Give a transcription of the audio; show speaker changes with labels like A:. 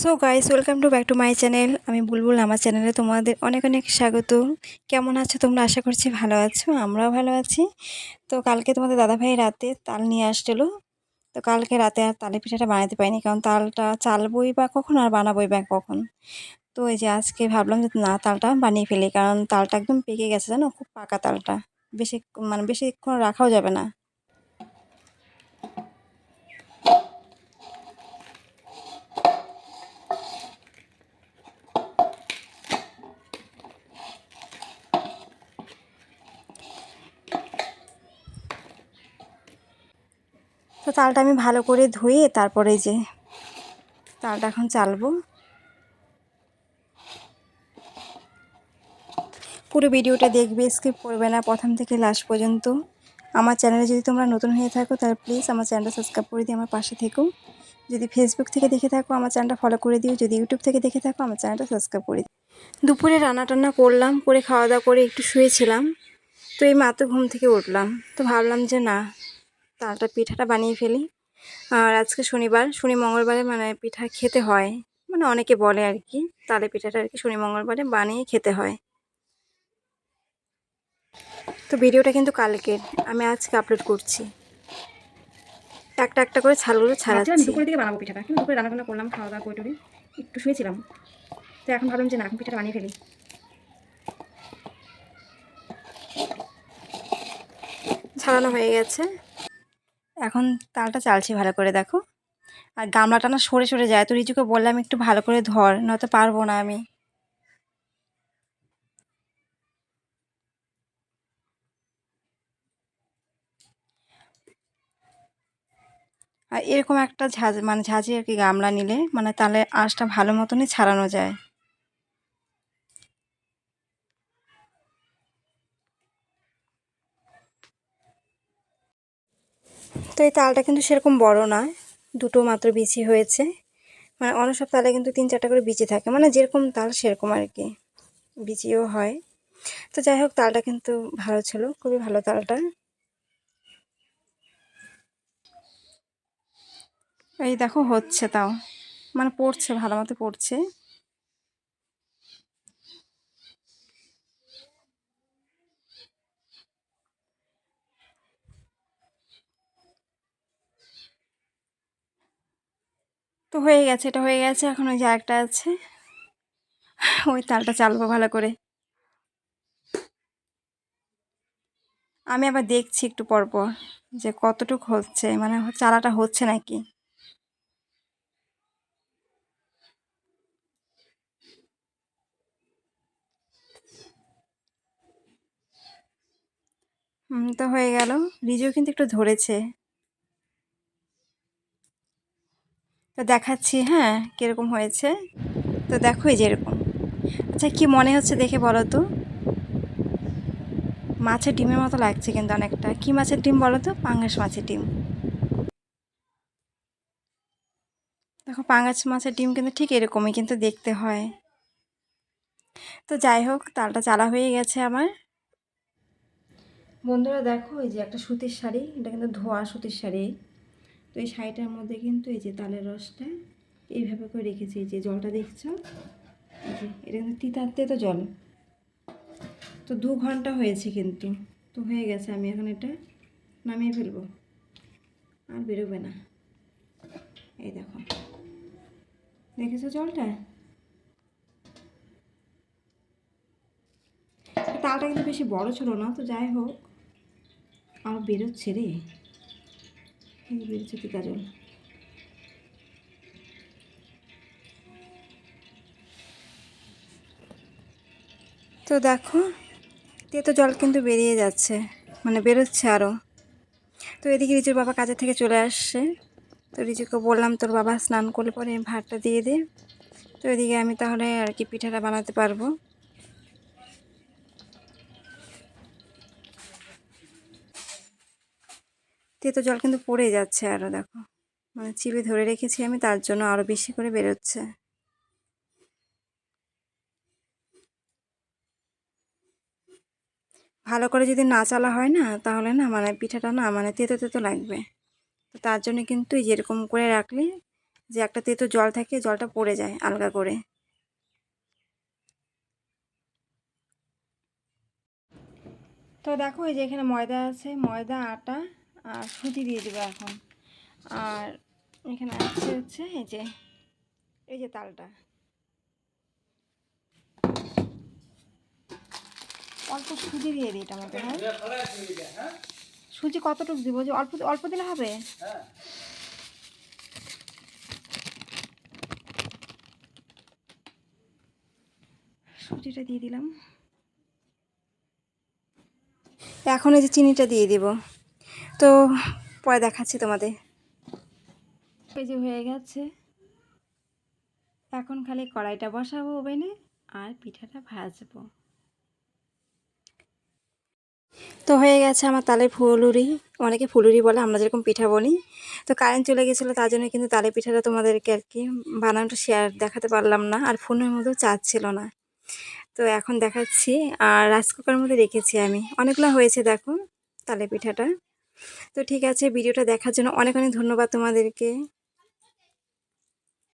A: So guys welcome to back to my channel আমি বুলবুল, আমার চ্যানেলে তোমাদের অনেক অনেক স্বাগত। কেমন আছো তোমরা? আশা করছি ভালো আছো, আমরাও ভালো আছি। তো কালকে তোমাদের দাদাভাই রাতে তাল নিয়ে আসছিল। তো কালকে রাতে আর তালে পিঠাটা বানাতে পারিনি, কারণ তালটা চালবই বা কখন আর বানাবই বা কখন? তো এই যে আজকে ভাবলাম যে না, তালটা বানিয়ে ফেলি, কারণ তালটা একদম পেকে গেছে জানো, খুব পাকা তালটা। বেশি মানে বেশিক্ষণ রাখাও যাবে না। তো তালটা আমি ভালো করে ধুয়ে তারপরে যে তালটা এখন চালবো। পুরো ভিডিওটা দেখবে স্কিপ করবে না, প্রথম থেকে লাস্ট পর্যন্ত। আমার চ্যানেলে যদি তোমরা নতুন হয়ে থাকো, তাহলে প্লিজ আমার চ্যানেলটা সাবস্ক্রাইব করে দিয়ে আমার পাশে থেকো। যদি ফেসবুক থেকে দেখে থাকো, আমার চ্যানেলটা ফলো করে দিও। যদি ইউটিউব থেকে দেখে থাকো, আমার চ্যানেলটা সাবস্ক্রাইব করে দিও। দুপুরে রান্না টান্না করলাম, করে খাওয়া দাওয়া করে একটু শুয়েছিলাম। তো এই মাত্র ঘুম থেকে উঠলাম। তো ভাবলাম যে না তালটা পিঠাটা বানিয়ে ফেলি। আর আজকে শনিবার শনি মঙ্গলবারে মানে পিঠা খেতে হয়। মানে অনেকে বলে আর কি তালে পিঠাটা আর কি শনি মঙ্গলবারে বানিয়ে খেতে হয়। তো ভিডিওটা কিন্তু কালকের আমি আজকে আপলোড করছি। একটা একটা করে ছালগুলো ছাড়াচ্ছি।
B: দুপুরের দিকে বানাবো পিঠাটা কিন্তু দুপুরে রান্না করলাম খাওয়া দাওয়া করে টরে একটু শুয়েছিলাম। তো এখন ভাবলাম যে না এখন পিঠাটা বানিয়ে ফেলি।
A: ছাড়ানো হয়ে গেছে। এখন তালটা চালছি ভালো করে, দেখো। আর গামলাটা না সরে সরে যায়, তো রিজুকে বললাম একটু ভালো করে ধর, নয়তো পারব না আমি। আর এরকম একটা ঝাঁজ মানে ঝাঁঝি আর কি গামলা নিলে মানে তাহলে আঁশটা ভালো মতনই ছাড়ানো যায়। এই তালটা কিন্তু সেরকম বড় না দুটো মাত্র বিচি হয়েছে। মানে অন্য সব তালে কিন্তু তিন চারটা করে বিচি থাকে। মানে যেরকম তাল সেরকম আর কি। বিচিও হয়। তো যাই হোক, তালটা কিন্তু ভালো ছিল। খুবই ভালো তালটা। এই দেখো, হচ্ছে তাও। মানে পড়ছে, ভালো মতো পড়ছে। তো হয়ে গেছে, এটা হয়ে গেছে, এখন ওই যে একটা আছে। ওই তালটা চালবো ভালো করে। আমি আবার দেখছি একটু পরপর যে কতটুক হচ্ছে মানে চালাটা হচ্ছে নাকি। হুম, তো হয়ে গেল। রিজু কিন্তু একটু ধরেছে। তো দেখাচ্ছি হ্যাঁ কীরকম হয়েছে। তো দেখো এই যে এরকম আচ্ছা কী মনে হচ্ছে দেখে বলো তো? মাছের ডিমের মতো লাগছে কিন্তু অনেকটা। কী মাছের ডিম বলো তো? পাঙ্গাস মাছের ডিম। দেখো, পাঙ্গাস মাছের ডিম কিন্তু ঠিক এরকমই কিন্তু দেখতে হয়। তো যাই হোক, তালটা চালা হয়ে গেছে আমার। বন্ধুরা দেখো, এই যে একটা সুতির শাড়ি, এটা কিন্তু ধোয়া সুতির শাড়ি। তো এই শাড়িটার মধ্যে কিন্তু এই যে তালের রসটা এইভাবে করে রেখেছি, এই যে জলটা দেখছ? যে, এটা কিন্তু তিতাতে তো জল। তো দু ঘণ্টা হয়েছে কিন্তু, তো হয়ে গেছে, আমি এখন এটা নামিয়ে ফেলব। আর বেরোবে না। এই দেখো। দেখেছ জলটা? তালটা কিন্তু বেশি বড় ছিল না, তো যাই হোক। আর বেরোচ্ছে রে। বেরোচ্ছে তিতা জল তো দেখো জল কিন্তু বেরিয়ে যাচ্ছে মানে বেরোচ্ছে আরও তো এদিকে রিজুর বাবা কাজের থেকে চলে আসছে। তো রিজুকে বললাম, তোর বাবা স্নান করলে পরে ভাতটা দিয়ে দে। তো এদিকে আমি তাহলে আর কি পিঠাটা বানাতে পারব। তেতো জল কিন্তু পড়ে যাচ্ছে আরও দেখো। মানে চিপে ধরে রেখেছি আমি, তার জন্য আরও বেশি করে বেরোচ্ছে। ভালো করে যদি না চালা হয় না, তাহলে না মানে পিঠাটা না মানে তেতো তেতো লাগবে। তো তার জন্য কিন্তু যেরকম করে রাখলে যে একটা তেতো জল থাকে, জলটা পড়ে যায় আলগা করে। তো দেখো, এই যে এখানে ময়দা আছে, ময়দা, আটা আর সুজি দিয়ে দেবো এখন। আর এখানে আছে হচ্ছে এই যে এই যে তালটা। অল্প সুজি দিয়ে দিই এটা আমাকে হ্যাঁ। সুজি কতটুকু দিব? যে অল্প অল্প দিলে হবে? সুজিটা দিয়ে দিলাম। এখন এই যে চিনিটা দিয়ে দিব। তো পরে দেখাচ্ছি তোমাদের। যে হয়ে গেছে। এখন খালি কড়াইটা বসাবো ওভেনে আর পিঠাটা ভাজবো। তো হয়ে গেছে আমার তালে ফুলুরি। অনেকে ফুলুরি বলে, আমরা যেরকম পিঠা বলি। তো কারেন্ট চলে গেছিল, তার জন্য কিন্তু তালে পিঠাটা তোমাদেরকে আর কি বানানোটা শেয়ার দেখাতে পারলাম না। আর ফোনের মধ্যেও চার্জ ছিল না। তো এখন দেখাচ্ছি। আর রাইস কুকারের মধ্যে রেখেছি আমি। অনেকগুলো হয়েছে, দেখো তালে পিঠাটা। তো ঠিক আছে ভিডিওটা দেখার জন্য অনেক অনেক ধন্যবাদ তোমাদেরকে।